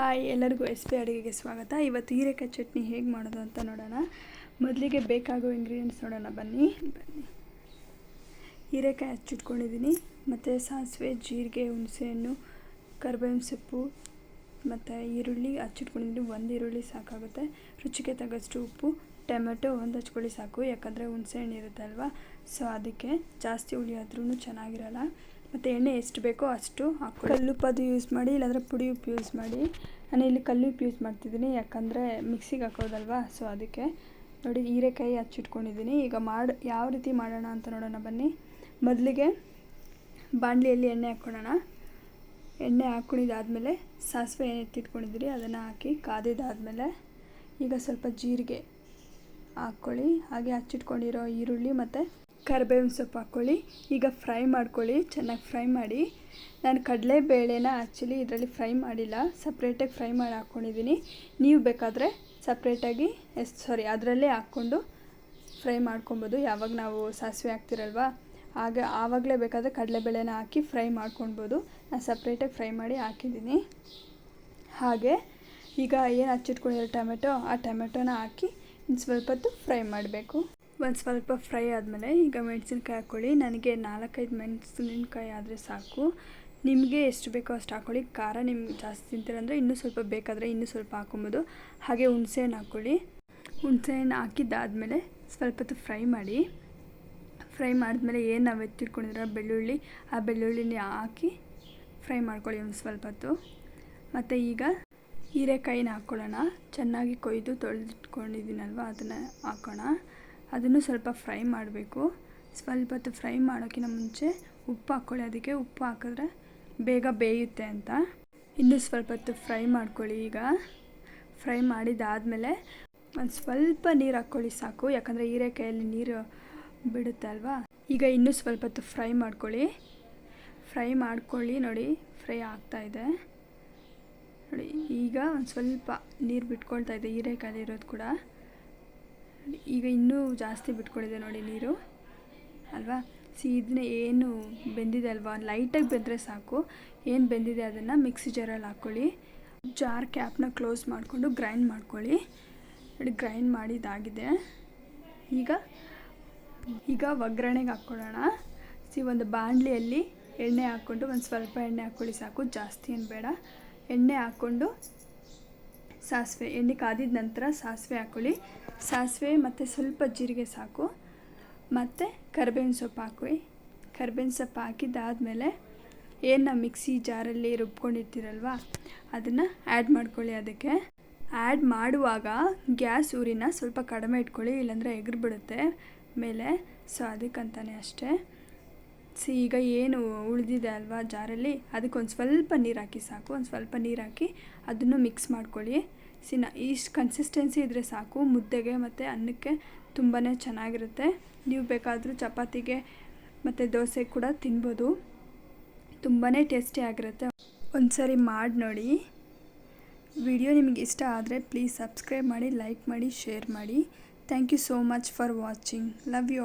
Hi, ಎಲ್ಲರಿಗೂ S P ಅಡುಗೆಗೆ ಸ್ವಾಗತ. ಇವತ್ತು ಹೀರೆಕಾಯಿ ಚಟ್ನಿ ಹೇಗೆ ಮಾಡೋದು ಅಂತ ನೋಡೋಣ. ಮೊದಲಿಗೆ ಬೇಕಾಗೋ ಇಂಗ್ರೀಡಿಯೆಂಟ್ಸ್ ನೋಡೋಣ, ಬನ್ನಿ. ಬನ್ನಿ. ಹೀರೆಕಾಯಿ ಹಚ್ಚಿಟ್ಕೊಂಡಿದ್ದೀನಿ ಮತ್ತು ಸಾಸಿವೆ, ಜೀರಿಗೆ, ಹುಣಸೆಹಣ್ಣು, ಕರ್ಬೇವಿನ ಸೊಪ್ಪು, ಮತ್ತು ಈರುಳ್ಳಿ ಹಚ್ಚಿಟ್ಕೊಂಡಿದ್ದೀನಿ ಒಂದು ಈರುಳ್ಳಿ ಸಾಕಾಗುತ್ತೆ. ರುಚಿಗೆ ತಗಷ್ಟು ಉಪ್ಪು, ಟೊಮೆಟೊ ಒಂದು ಹಚ್ಕೊಳ್ಳಿ ಸಾಕು. ಯಾಕಂದರೆ ಹುಣಸೆಹಣ್ಣು ಇರುತ್ತಲ್ವಾ? ಸೊ ಅದಕ್ಕೆ ಜಾಸ್ತಿ ಹುಳಿ ಆದ್ರೂ ಚೆನ್ನಾಗಿರಲ್ಲ. ಮತ್ತು ಎಣ್ಣೆ ಎಷ್ಟು ಬೇಕೋ ಅಷ್ಟು ಕಲ್ಲು ಕಲ್ಲುಪ್ಪದು ಯೂಸ್ ಮಾಡಿ, ಇಲ್ಲಾಂದರೆ ಪುಡಿ ಉಪ್ಪು ಯೂಸ್ ಮಾಡಿ. ನಾನು ಇಲ್ಲಿ ಕಲ್ಲುಪ್ಪು ಯೂಸ್ ಮಾಡ್ತಿದ್ದೀನಿ, ಯಾಕಂದರೆ ಮಿಕ್ಸಿಗೆ ಹಾಕೋದಲ್ವಾ ಸೊ ಅದಕ್ಕೆ ನೋಡಿ ಹೀರೆಕಾಯಿ ಹಚ್ಚಿಟ್ಕೊಂಡಿದ್ದೀನಿ. ಈಗ ಮಾಡಿ, ಯಾವ ರೀತಿ ಮಾಡೋಣ ಅಂತ ನೋಡೋಣ ಬನ್ನಿ. ಮೊದಲಿಗೆ ಬಾಣಲಿಯಲ್ಲಿ ಎಣ್ಣೆ ಹಾಕ್ಕೊಳ್ಳೋಣ ಎಣ್ಣೆ ಹಾಕ್ಕೊಂಡಿದ್ದಾದಮೇಲೆ ಸಾಸಿವೆ ಏನು ಎತ್ತಿಟ್ಕೊಂಡಿದ್ದೀರಿ ಅದನ್ನು ಹಾಕಿ ಕಾದಿದ್ದಾದಮೇಲೆ ಈಗ ಸ್ವಲ್ಪ ಜೀರಿಗೆ ಹಾಕ್ಕೊಳ್ಳಿ. ಹಾಗೆ ಹಚ್ಚಿಟ್ಕೊಂಡಿರೋ ಈರುಳ್ಳಿ ಮತ್ತು ಕರಿಬೇವಿನ ಸೊಪ್ಪು ಹಾಕ್ಕೊಳ್ಳಿ. ಈಗ ಫ್ರೈ ಮಾಡ್ಕೊಳ್ಳಿ. ಚೆನ್ನಾಗಿ ಫ್ರೈ ಮಾಡಿ. ನಾನು ಕಡಲೆಬೇಳೆನ ಆ್ಯಕ್ಚುಲಿ ಇದರಲ್ಲಿ ಫ್ರೈ ಮಾಡಿಲ್ಲ. ಸಪ್ರೇಟಾಗಿ ಫ್ರೈ ಮಾಡಿ ಹಾಕ್ಕೊಂಡಿದ್ದೀನಿ ನೀವು ಬೇಕಾದರೆ ಸಪ್ರೇಟಾಗಿ ಎಸ್, ಸಾರಿ, ಅದರಲ್ಲೇ ಹಾಕ್ಕೊಂಡು ಫ್ರೈ ಮಾಡ್ಕೊಬೋದು. ಯಾವಾಗ ನಾವು ಸಾಸಿವೆ ಹಾಕ್ತಿರಲ್ವ? ಆಗ ಆವಾಗಲೇ ಬೇಕಾದರೆ ಕಡಲೆಬೇಳೆನ ಹಾಕಿ ಫ್ರೈ ಮಾಡ್ಕೊಳ್ಬೋದು ನಾನು ಸಪ್ರೇಟಾಗಿ ಫ್ರೈ ಮಾಡಿ ಹಾಕಿದ್ದೀನಿ ಹಾಗೆ ಈಗ ಏನು ಹಚ್ಚಿಟ್ಕೊಂಡಿರೋ ಟೊಮೆಟೊ, ಆ ಟೊಮೆಟೊನ ಹಾಕಿ ಇನ್ನು ಸ್ವಲ್ಪ ಹೊತ್ತು ಫ್ರೈ ಮಾಡಬೇಕು. ಒಂದು ಸ್ವಲ್ಪ ಫ್ರೈ ಆದಮೇಲೆ ಈಗ ಮೆಣಸಿನ್ಕಾಯಿ ಹಾಕ್ಕೊಳ್ಳಿ ನನಗೆ ನಾಲ್ಕೈದು ಮೆಣಸಿನಕಾಯಿ ಆದರೆ ಸಾಕು. ನಿಮಗೆ ಎಷ್ಟು ಬೇಕೋ ಅಷ್ಟು ಹಾಕ್ಕೊಳ್ಳಿ ಖಾರ ನಿಮ್ಗೆ ಜಾಸ್ತಿ ತಿಂತೀರಂದರೆ ಇನ್ನೂ ಸ್ವಲ್ಪ ಬೇಕಾದರೆ ಇನ್ನೂ ಸ್ವಲ್ಪ ಹಾಕೊಬೋದು. ಹಾಗೆ ಹುಣಸೆಹಣ್ಣು ಹಾಕ್ಕೊಳ್ಳಿ ಹುಣಸೆಹಣ್ಣು ಹಾಕಿದ್ದಾದಮೇಲೆ ಸ್ವಲ್ಪ ಹೊತ್ತು ಫ್ರೈ ಮಾಡಿ. ಫ್ರೈ ಮಾಡಿದ್ಮೇಲೆ ಏನು ನಾವು ಎತ್ತಿಟ್ಕೊಂಡಿರೋ ಬೆಳ್ಳುಳ್ಳಿ, ಆ ಬೆಳ್ಳುಳ್ಳಿನ ಹಾಕಿ ಫ್ರೈ ಮಾಡ್ಕೊಳ್ಳಿ ಒಂದು ಸ್ವಲ್ಪ ಹೊತ್ತು. ಮತ್ತು ಈಗ ಹೀರೆಕಾಯಿನ ಹಾಕ್ಕೊಳ್ಳೋಣ ಚೆನ್ನಾಗಿ ಕೊಯ್ದು ತೊಳೆದಿಟ್ಕೊಂಡಿದ್ದೀನಲ್ವ, ಅದನ್ನು ಹಾಕೋಣ. ಅದನ್ನು ಸ್ವಲ್ಪ ಫ್ರೈ ಮಾಡಬೇಕು. ಸ್ವಲ್ಪ ಹೊತ್ತು ಫ್ರೈ ಮಾಡೋಕ್ಕಿಂತ ಮುಂಚೆ ಉಪ್ಪು ಹಾಕ್ಕೊಳ್ಳಿ. ಅದಕ್ಕೆ ಉಪ್ಪು ಹಾಕಿದ್ರೆ ಬೇಗ ಬೇಯುತ್ತೆ ಅಂತ. ಇನ್ನು ಸ್ವಲ್ಪ ಹೊತ್ತು ಫ್ರೈ ಮಾಡ್ಕೊಳ್ಳಿ ಈಗ. ಫ್ರೈ ಮಾಡಿದಾದಮೇಲೆ ಒಂದು ಸ್ವಲ್ಪ ನೀರು ಹಾಕ್ಕೊಳ್ಳಿ ಸಾಕು. ಯಾಕಂದರೆ ಹೀರೆಕಾಯಲ್ಲಿ ನೀರು ಬಿಡುತ್ತೆ ಅಲ್ವಾ? ಈಗ ಇನ್ನೂ ಸ್ವಲ್ಪ ಹೊತ್ತು ಫ್ರೈ ಮಾಡ್ಕೊಳ್ಳಿ. ಫ್ರೈ ಮಾಡ್ಕೊಳ್ಳಿ ನೋಡಿ. ಫ್ರೈ ಆಗ್ತಾಯಿದೆ ನೋಡಿ, ಈಗ ಒಂದು ಸ್ವಲ್ಪ ನೀರು ಬಿಟ್ಕೊಳ್ತಾ ಇದೆ ಹೀರೆಕಾಯಿ ಇರೋದು ಕೂಡ. ಈಗ ಇನ್ನೂ ಜಾಸ್ತಿ ಬಿಟ್ಕೊಂಡಿದೆ ನೋಡಿ ನೀರು. ಅಲ್ವಾ? ಸಿ ಇದನ್ನ ಏನು ಬೆಂದಿದೆ ಅಲ್ವಾ? ಲೈಟಾಗಿ ಬೆಂದರೆ ಸಾಕು. ಏನು ಬೆಂದಿದೆ ಅದನ್ನು ಮಿಕ್ಸಿ ಜಾರಲ್ಲಿ ಹಾಕ್ಕೊಳ್ಳಿ ಜಾರ್ ಕ್ಯಾಪ್ನ ಕ್ಲೋಸ್ ಮಾಡಿಕೊಂಡು ಗ್ರೈಂಡ್ ಮಾಡ್ಕೊಳ್ಳಿ. ನೋಡಿ, ಗ್ರೈಂಡ್ ಮಾಡಿದ್ದಾಗಿದೆ ಈಗ ಈಗ ಒಗ್ಗರಣೆಗೆ ಹಾಕ್ಕೊಳ್ಳೋಣ. ಸಿ, ಒಂದು ಬಾಣಲಿಯಲ್ಲಿ ಎಣ್ಣೆ ಹಾಕ್ಕೊಂಡು ಒಂದು ಸ್ವಲ್ಪ ಎಣ್ಣೆ ಹಾಕ್ಕೊಳ್ಳಿ ಸಾಕು. ಜಾಸ್ತಿ ಏನು ಬೇಡ. ಎಣ್ಣೆ ಹಾಕ್ಕೊಂಡು ಸಾಸಿವೆ ಎಣ್ಣೆ ಕಾದಿದ ನಂತರ ಸಾಸಿವೆ ಹಾಕೊಳ್ಳಿ. ಸಾಸಿವೆ ಮತ್ತು ಸ್ವಲ್ಪ ಜೀರಿಗೆ ಸಾಕು. ಮತ್ತು ಕರ್ಬೇವಿನ ಸೊಪ್ಪು ಹಾಕಿ ಕರ್ಬೇವಿನ ಸೊಪ್ಪು ಹಾಕಿದ್ದಾದಮೇಲೆ ಏನು ಮಿಕ್ಸಿ ಜಾರಲ್ಲಿ ರುಬ್ಕೊಂಡಿರ್ತೀರಲ್ವ, ಅದನ್ನು ಆ್ಯಡ್ ಮಾಡ್ಕೊಳ್ಳಿ ಅದಕ್ಕೆ. ಆ್ಯಡ್ ಮಾಡುವಾಗ ಗ್ಯಾಸ್ ಊರಿನ ಸ್ವಲ್ಪ ಕಡಿಮೆ ಇಟ್ಕೊಳ್ಳಿ, ಇಲ್ಲಾಂದರೆ ಎಗ್ರು ಬಿಡುತ್ತೆ. ಮೇಲೆ ಸೊ ಅದಕ್ಕಂತಾನೆ ಅಷ್ಟೇ. ಸಿ, ಈಗ ಏನು ಉಳಿದಿದೆ ಅಲ್ವಾ ಜಾರಲ್ಲಿ? ಅದಕ್ಕೆ ಒಂದು ಸ್ವಲ್ಪ ನೀರು ಹಾಕಿ ಸಾಕು, ಒಂದು ಸ್ವಲ್ಪ ನೀರು ಹಾಕಿ ಅದನ್ನು ಮಿಕ್ಸ್ ಮಾಡ್ಕೊಳ್ಳಿ. ಸಿ ನ ಇಷ್ಟು ಕನ್ಸಿಸ್ಟೆನ್ಸಿ ಇದ್ದರೆ ಸಾಕು, ಮುದ್ದೆಗೆ ಮತ್ತು ಅನ್ನಕ್ಕೆ ತುಂಬಾ ಚೆನ್ನಾಗಿರುತ್ತೆ. ನೀವು ಬೇಕಾದರೂ ಚಪಾತಿಗೆ ಮತ್ತು ದೋಸೆ ಕೂಡ ತಿನ್ಬೋದು. ತುಂಬಾ ಟೇಸ್ಟಿ ಆಗಿರುತ್ತೆ. ಒಂದು ಸರಿ ಮಾಡಿ ನೋಡಿ. ವಿಡಿಯೋ ನಿಮಗೆ ಇಷ್ಟ ಆದರೆ ಪ್ಲೀಸ್ ಸಬ್ಸ್ಕ್ರೈಬ್ ಮಾಡಿ, ಲೈಕ್ ಮಾಡಿ, ಶೇರ್ ಮಾಡಿ. Thank you so much for watching. Love you